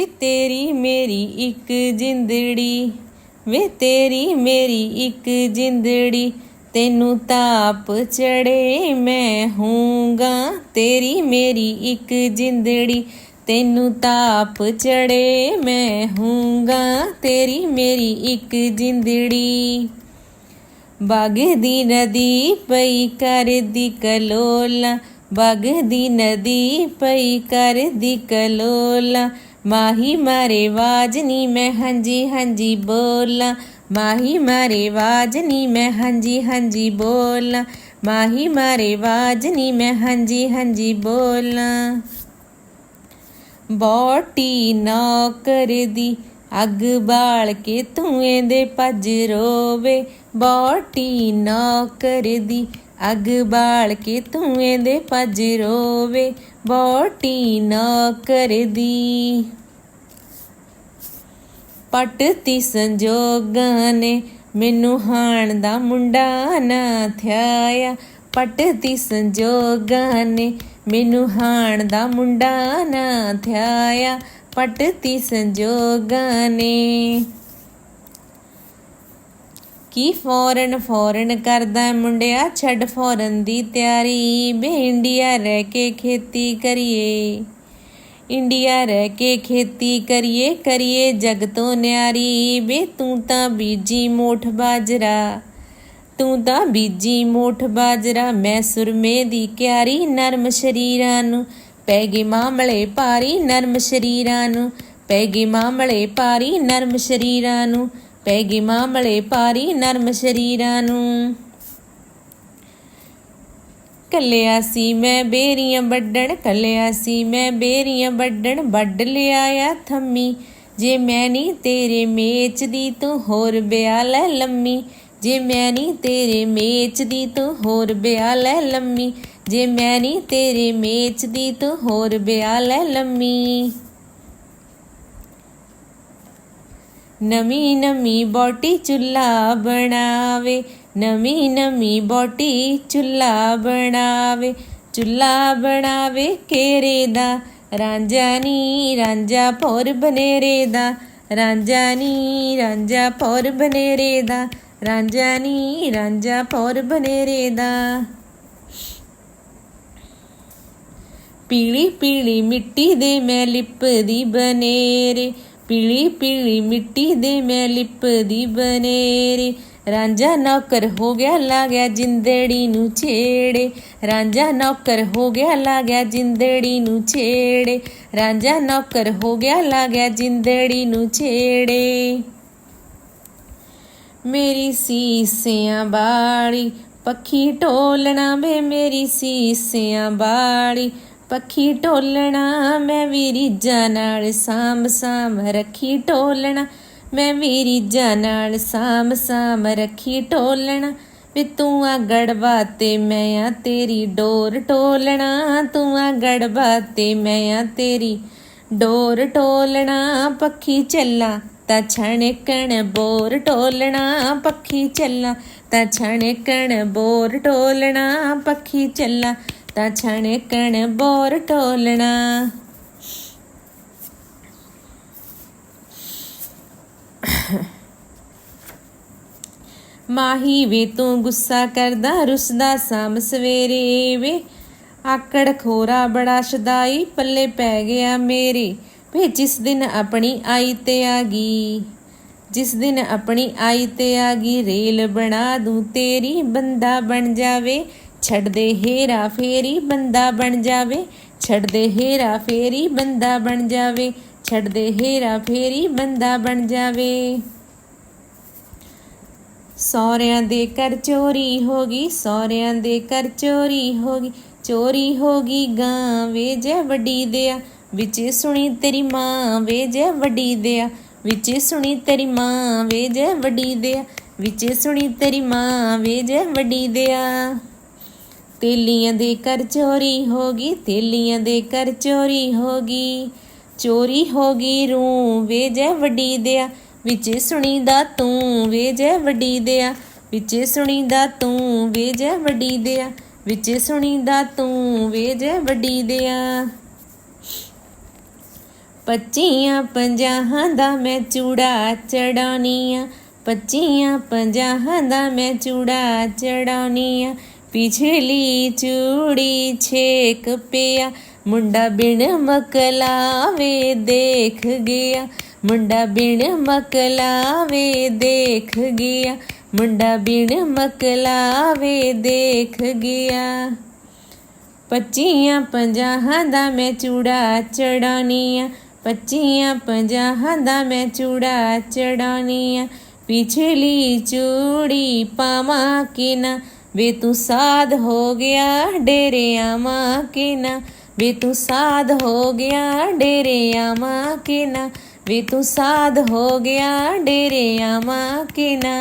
ਵੇ ਤੇਰੀ ਮੇਰੀ ਇੱਕ ਜਿੰਦੜੀ, ਵੇ ਤੇਰੀ ਮੇਰੀ ਇੱਕ ਜਿੰਦੜੀ, ਤੈਨੂੰ ਤਾਪ ਚੜੇ ਮੈਂ ਹੂੰਗਾ ਤੇਰੀ ਮੇਰੀ ਇੱਕ ਜਿੰਦੜੀ, ਤੈਨੂੰ ਤਾਪ ਚੜੇ ਮੈਂ ਹੂੰਗਾ ਤੇਰੀ ਮੇਰੀ ਇੱਕ ਜਿੰਦੜੀ ਬਾਗ ਦੀ ਨਦੀ ਪਈ ਕਰਦੀ ਕਲੋਲਾ ਬਾਗ ਦੀ ਨਦੀ ਪਈ ਕਰਦੀ ਕਲੋਲਾ। ਮਾਹੀ ਮਾਰੇ ਵਾਜਨੀ ਮੈਂ ਹਾਂਜੀ ਹਾਂਜੀ ਬੋਲਾਂ। ਮਾਹੀ ਮਾਰੇ ਵਾਜਨੀ ਮੈਂ ਹਾਂਜੀ ਹਾਂਜੀ ਬੋਲਾਂ। ਮਾਹੀ ਮਾਰੇ ਵਾਜਨੀ ਮੈਂ ਹਾਂਜੀ ਹਾਂਜੀ ਬੋਲਾਂ। ਬੋਟੀ ਨੌਕਰ ਦੀ ਅੱਗ ਬਾਲ ਕੇ ਧੂਏ ਦੇ ਭੱਜ ਰੋਵੇ। ਬੋਟੀ ਨੌਕਰ ਦੀ ਅੱਗ ਬਾਲ ਕੇ ਧੂਏ ਦੇ ਭੱਜ ਰੋਵੇ ਬੋਟੀ ਨੌਕਰ ਦੀ ਪਟਤੀ ਸੰਜੋਗਾਂ ਨੇ ਮੈਨੂੰ ਹਾਣ ਦਾ ਮੁੰਡਾ ਨਾ ਥਿਆਇਆ। ਪਟਤੀ ਸੰਜੋਗਾਂ ਨੇ ਮੈਨੂੰ ਹਾਣ ਦਾ ਮੁੰਡਾ ਨਾ ਥਿਆਇਆ। ਪਟਤੀ ਸੰਜੋਗਾਂ ਨੇ ਕੀ ਫੌਰਨ ਫੌਰਨ ਕਰਦਾ ਮੁੰਡਿਆ? ਛੱਡ ਫੌਰਨ ਦੀ ਤਿਆਰੀ। ਬੇ ਇੰਡੀਆ ਰਹਿ ਕੇ ਖੇਤੀ ਕਰੀਏ। ਇੰਡੀਆ ਰਹਿ ਕੇ ਖੇਤੀ ਕਰੀਏ ਕਰੀਏ ਜਗ ਤੋਂ ਨਿਆਰੀ। ਬੇ ਤੂੰ ਤਾਂ ਬੀਜੀ ਮੋਠ ਬਾਜਰਾ। ਤੂੰ ਤਾਂ ਬੀਜੀ ਮੋਠ ਬਾਜਰਾ। ਮੈਂ ਸੁਰਮੇ ਦੀ ਕਿਆਰੀ ਨਰਮ ਸ਼ਰੀਰਾਂ ਨੂੰ। ਪੈ ਗਈ ਮਾਮਲੇ ਭਾਰੀ ਨਰਮ ਸ਼ਰੀਰਾਂ ਨੂੰ। ਪੈ ਗਈ ਮਾਮਲੇ ਭਾਰੀ ਨਰਮ ਸ਼ਰੀਰਾਂ ਨੂੰ। ਪੈ ਗਏ ਮਾਮਲੇ ਪਾਰੀ ਨਰਮ ਸ਼ਰੀਰਾਂ ਨੂੰ। ਕੱਲਿਆ ਸੀ ਮੈਂ ਬੇਰੀਆਂ ਵੱਢਣ, ਕੱਲਿਆ ਸੀ ਮੈਂ ਬੇਰੀਆਂ ਵੱਢਣ, ਵੱਢ ਲਿਆਇਆ ਥੰਮੀ। ਜੇ ਮੈਂ ਨਹੀਂ ਤੇਰੇ ਮੇਚ ਦੀ ਤੂੰ ਹੋਰ ਬਿਆ ਲੈ ਲੰਮੀ। ਜੇ ਮੈਂ ਨਹੀਂ ਤੇਰੇ ਮੇਚ ਦੀ ਤੂੰ ਹੋਰ ਬਿਆ ਲੈ ਲੰਮੀ। ਜੇ ਮੈਂ ਨਹੀਂ ਤੇਰੇ ਮੇਚ ਦੀ ਤੂੰ ਹੋਰ ਬਿਆ ਲੈ ਲੰਮੀ। ਨਵੀਂ ਨਵੀਂ ਬੋਟੀ ਚੁੱਲਾ ਬਣਾਵੇ, ਨਵੀਂ ਨਵੀਂ ਬੋਟੀ ਚੁੱਲਾ ਬਣਾਵੇ ਚੁੱਲਾ ਬਣਾਵੇ ਕੇਰੇ ਦਾ, ਰਾਂਝਾ ਨੀ ਰਾਂਝਾ ਪੌਰ ਬਨੇਰੇ ਦਾ, ਰਾਂਝਾ ਨੀ ਰਾਂਝਾ ਪੌਰ ਬਨੇਰੇ ਦਾ, ਰਾਂਝਾ ਨੀ ਰਾਂਝਾ ਪੌਰ ਬਨੇਰੇ ਦਾ। ਪੀਲੀ ਪੀਲੀ ਮਿੱਟੀ ਦੇ ਮੈਂ ਲਿਪਦੀ ਬਨੇਰੇ ਪੀਲੀ ਪੀਲੀ ਮਿੱਟੀ ਦੇ ਮੈਂ ਲਿਪਦੀ ਬਨੇਰੇ। ਰਾਂਝਾ ਨੌਕਰ ਹੋ ਗਿਆ ਲਾ ਗਿਆ ਜਿੰਦੜੀ ਨੂੰ ਛੇੜੇ। ਰਾਂਝਾ ਨੌਕਰ ਹੋ ਗਿਆ ਲਾ ਗਿਆ ਜਿੰਦੜੀ ਨੂੰ ਛੇੜੇ। ਰਾਂਝਾ ਨੌਕਰ ਹੋ ਗਿਆ ਲਾ ਗਿਆ ਜਿੰਦੜੀ ਨੂੰ ਛੇੜੇ। ਮੇਰੀ ਸੀਸਿਆਂ ਬਾੜੀ ਪੱਖੀ ਢੋਲਣਾ ਵੇ ਮੇਰੀ ਸੀਸਿਆਂ ਬਾੜੀ ਪੱਖੀ ਢੋਲਣਾ, ਮੈਂ ਵੀ ਰੀਝਾਂ ਨਾਲ ਸਾਮ ਸਾਮ ਰੱਖੀ ਢੋਲਣਾ। ਮੈਂ ਵੀ ਰੀਝਾਂ ਨਾਲ ਸਾਮ ਸਾਮ ਰੱਖੀ ਢੋਲਣਾ। ਵੀ ਤੂੰ ਆ ਗੜਬਾ ਤੇ ਮੈਂ ਆ ਤੇਰੀ ਡੋਰ ਢੋਲਣਾ। ਤੂੰ ਆ ਗੜਬਾ ਤੇ ਮੈਂ ਆ ਤੇਰੀ ਡੋਰ ਢੋਲਣਾ। ਪੱਖੀ ਚੱਲਾ ਤਾਂ ਛਣਕਣ ਬੋਰ ਢੋਲਣਾ। ਪੱਖੀ ਚੱਲਾ ਤਾਂ ਛਣਕਣ ਬੋਰ ਢੋਲਣਾ। ਪੱਖੀ ਚੱਲਾ ਤਾਂ ਛਣਕਣ ਬੋਰ ਟੋਲਣਾ ਮਾਹੀ ਵੇ ਤੂੰ ਗੁੱਸਾ ਕਰਦਾ, ਰੁਸਦਾ ਸਾਮ ਸਵੇਰੇ ਵੇ। ਆਕੜ ਖੋਰਾ ਬੜਾ ਸ਼ਦਾਈ, ਪੱਲੇ ਪੈ ਗਿਆ ਮੇਰੇ। ਵੇ ਜਿਸ ਦਿਨ ਆਪਣੀ ਆਈ ਤੇ ਆ ਗਈ, ਜਿਸ ਦਿਨ ਆਪਣੀ ਆਈ ਤੇ ਆ ਗਈ, ਰੇਲ ਬਣਾ ਦੂੰ ਤੇਰੀ, ਬੰਦਾ ਬਣ ਜਾਵੇ। ਛੱਡ ਦੇ ਹੇਰਾ ਫੇਰੀ ਬੰਦਾ ਬਣ ਜਾਵੇ। ਛੱਡ ਦੇ ਹੇਰਾ ਫੇਰੀ ਬੰਦਾ ਬਣ ਜਾਵੇ। ਛੱਡ ਦੇ ਹੇਰਾ ਫੇਰੀ ਬੰਦਾ ਬਣ ਜਾਵੇ। ਸੌਰਿਆਂ ਦੇ ਘਰ ਚੋਰੀ ਹੋ ਗਈ ਸੌਰਿਆਂ ਦੇ ਘਰ ਚੋਰੀ ਹੋ ਗਈ, ਚੋਰੀ ਹੋ ਗਈ ਗਾਂ ਵੇ ਜੈ ਵੱਡੀ ਦਿਆ। ਵਿੱਚ ਸੁਣੀ ਤੇਰੀ ਮਾਂ ਵੇ ਜੈ ਵੱਡੀ ਦਿਆ। ਵਿੱਚ ਸੁਣੀ ਤੇਰੀ ਮਾਂ ਵੇ ਜੈ ਵੱਡੀ ਦਿਆ। ਵਿੱਚ ਸੁਣੀ ਤੇਰੀ ਮਾਂ ਵੇ ਜੈ ਵੱਡੀ ਦਿਆ। ਤੇਲੀਆਂ ਦੇ ਘਰ ਚੋਰੀ ਹੋ ਗਈ, ਤੇਲੀਆਂ ਦੇ ਘਰ ਚੋਰੀ ਹੋ ਗਈ। ਚੋਰੀ ਹੋ ਗਈ, ਰੂ ਵੇ ਜੈ ਵੱਡੀ ਦਿਆ, ਵਿੱਚ ਸੁਣੀਦਾ ਤੂੰ ਵੇ ਜੈ ਵੱਡੀ ਦਿਆ, ਵਿੱਚ ਸੁਣੀਦਾ ਤੂੰ ਵੇ ਜੈ ਵੱਡੀ ਦਿਆ, ਵਿੱਚ ਸੁਣੀਦਾ ਤੂੰ ਵੇ ਜੈ ਵੱਡੀ ਦਿਆ। ਪੱਚੀਆਂ ਪੰਜਾਹਾਂ ਦਾ ਮੈਂ ਚੂੜਾ ਚੜਾਉਣੀ ਆ ਪੱਚੀਆਂ ਪੰਜਾਹਾਂ ਦਾ ਮੈਂ ਚੂੜਾ ਚੜਾਉਣੀ ਆ ਪਿਛਲੀ ਚੂੜੀ ਛੇਕ ਪਿਆ। ਮੁੰਡਾ ਬਿਨ ਮਕਲਾਵੇ ਦੇਖ ਗਿਆ। ਮੁੰਡਾ ਬਿਨ ਮਕਲਾਵੇ ਦੇਖ ਗਿਆ। ਮੁੰਡਾ ਬਿਨ ਮਕਲਾਵੇ ਦੇਖ ਗਿਆ। ਪੱਚੀਆਂ ਪੰਜਾਹਾਂ ਦਾ ਮੈਂ ਚੂੜਾ ਚੜਾਉਣੀ ਪੱਚੀਆਂ ਪੰਜਾਹਾਂ ਦਾ ਮੈਂ ਚੂੜਾ ਚੜਾਉਣੀ ਪਿਛਲੀ ਚੂੜੀ ਪਾਵਾਂ ਕਿ ਨਾ ਵੇ ਤੂੰ ਸਾਧ ਹੋ ਗਿਆ ਡੇਰੇ ਮਾਂ ਕਿ ਨਾ ਵੇ ਤੂੰ ਸਾਧ ਹੋ ਗਿਆ ਡੇਰੇ ਮਾਂ ਕਿ ਨਾ ਵੇ ਤੂੰ ਸਾਧ ਹੋ ਗਿਆ ਡੇਰੇ ਮਾਂ ਕਿ ਨਾ